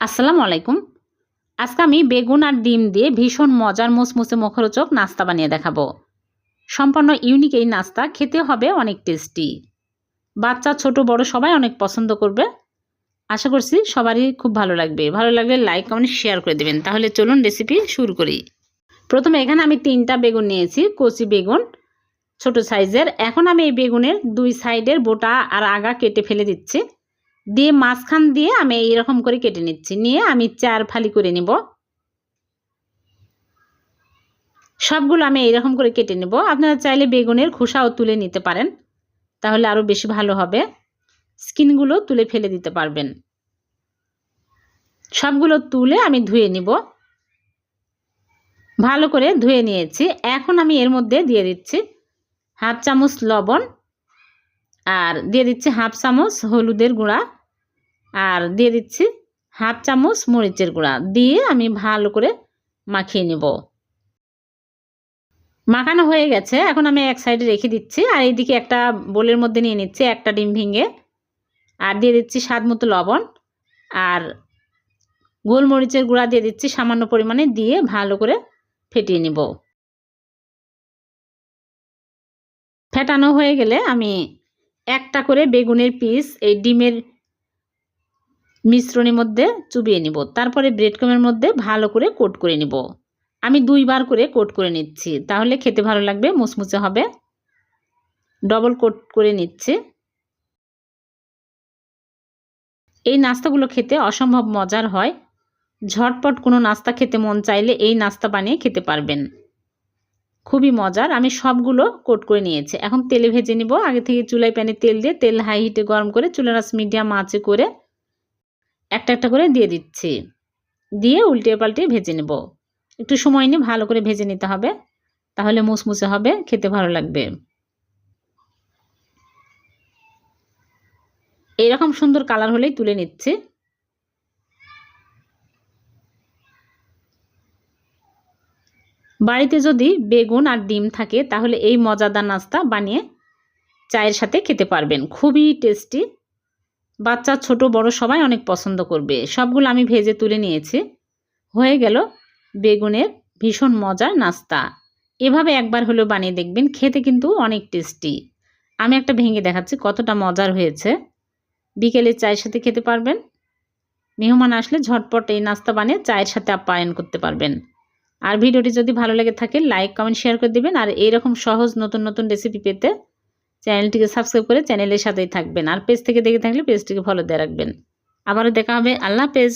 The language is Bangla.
আসসালামু আলাইকুম। আজকে আমি বেগুন আর ডিম দিয়ে ভীষণ মজার মুসমুসে মুখরোচক নাস্তা বানিয়ে দেখাবো। সম্পূর্ণ ইউনিক এই নাস্তা খেতে হবে অনেক টেস্টি বাচ্চা, ছোট, বড় সবাই অনেক পছন্দ করবে। আশা করছি সবারই খুব ভালো লাগবে। ভালো লাগলে লাইক কমেন্ট শেয়ার করে দেবেন। তাহলে চলুন রেসিপি শুরু করি। প্রথমে এখানে আমি তিনটা বেগুন নিয়েছি, কচি বেগুন, ছোট সাইজের এখন আমি এই বেগুনের দুই সাইডের বোটা আর আগা কেটে ফেলে দিচ্ছি। দিয়ে মাঝখান দিয়ে আমি এইরকম করে কেটে নিচ্ছি। নিয়ে আমি চার ফালি করে নিব। সবগুলো আমি এইরকম করে কেটে নেব। আপনারা চাইলে বেগুনের খোসাও তুলে নিতে পারেন। তাহলে আরও বেশি ভালো হবে। স্কিনগুলো তুলে ফেলে দিতে পারবেন। সবগুলো তুলে আমি ধুয়ে নিব। ভালো করে ধুয়ে নিয়েছি। এখন আমি এর মধ্যে দিয়ে দিচ্ছি হাফ চামচ লবণ আর দিয়ে দিচ্ছি হাফ চামচ হলুদের গুঁড়া। আর দিয়ে দিচ্ছি হাফ চামচ মরিচের গুঁড়া। দিয়ে আমি ভালো করে মাখিয়ে নেব। মাখানো হয়ে গেছে। এখন আমি এক সাইডে রেখে দিচ্ছি। আর এইদিকে একটা বোলের মধ্যে নিয়ে নিচ্ছি একটা ডিম ভেঙে। আর দিয়ে দিচ্ছি স্বাদ মতো লবণ। আর গোলমরিচের গুঁড়া দিয়ে দিচ্ছি সামান্য পরিমাণে। দিয়ে ভালো করে ফেটিয়ে নিব। ফেটানো হয়ে গেলে আমি একটা করে বেগুনের পিস, এই ডিমের মিশ্রণের মধ্যে চুবিয়ে নিব। তারপরে ব্রেডক্রামের মধ্যে ভালো করে কোট করে নিব। আমি দুইবার করে কোট করে নিচ্ছি। তাহলে খেতে ভালো লাগবে, মুচমুচে হবে। ডবল কোট করে নিচ্ছে। এই নাস্তাগুলো খেতে অসম্ভব মজার হয়। ঝটপট কোনো নাস্তা খেতে মন চাইলে এই নাস্তা বানিয়ে খেতে পারবেন। খুবই মজার। আমি সবগুলো কোট করে নিয়েছি। এখন তেলে ভেজে নিব। আগে থেকে চুলায় প্যানে তেল দিয়ে তেল হাই হিটে গরম করে চুলার আঁচ মিডিয়াম আঁচে করে একটা একটা করে দিয়ে দিচ্ছি। দিয়ে উল্টে পাল্টে ভেজে নেব। একটু সময় নিয়ে ভালো করে ভেজে নিতে হবে। তাহলে মুসমুসে হবে, খেতে ভালো লাগবে। এইরকম সুন্দর কালার হলেই তুলে নিচ্ছি। বাড়িতে যদি বেগুন আর ডিম থাকে, তাহলে এই মজাদার নাস্তা বানিয়ে চায়ের সাথে খেতে পারবেন। খুবই টেস্টি। বাচ্চা, ছোট, বড় সবাই অনেক পছন্দ করবে। সবগুলো আমি ভেজে তুলে নিয়েছি। হয়ে গেল বেগুনের ভীষণ মজার নাস্তা। এভাবে একবার হলেও বানিয়ে দেখবেন, খেতে কিন্তু অনেক টেস্টি। আমি একটা ভেঙে দেখাচ্ছি, কতটা মজার হয়েছে। বিকেলে চায়ের সাথে খেতে পারবেন। মেহমান আসলে ঝটপট এই নাস্তা বানিয়ে চায়ের সাথে আপ্যায়ন করতে পারবেন। আর ভিডিওটি যদি ভালো লেগে থাকে, লাইক, কমেন্ট, শেয়ার করে দেবেন। আর এইরকম সহজ নতুন নতুন রেসিপি পেতে চ্যানেলটিকে সাবস্ক্রাইব করে চ্যানেলের সাথেই থাকবেন। আর পেজ থেকে দেখে থাকলে পেজটিকে ফলো দিয়ে রাখবেন। আবারও দেখা হবে। আল্লাহ হাফেজ।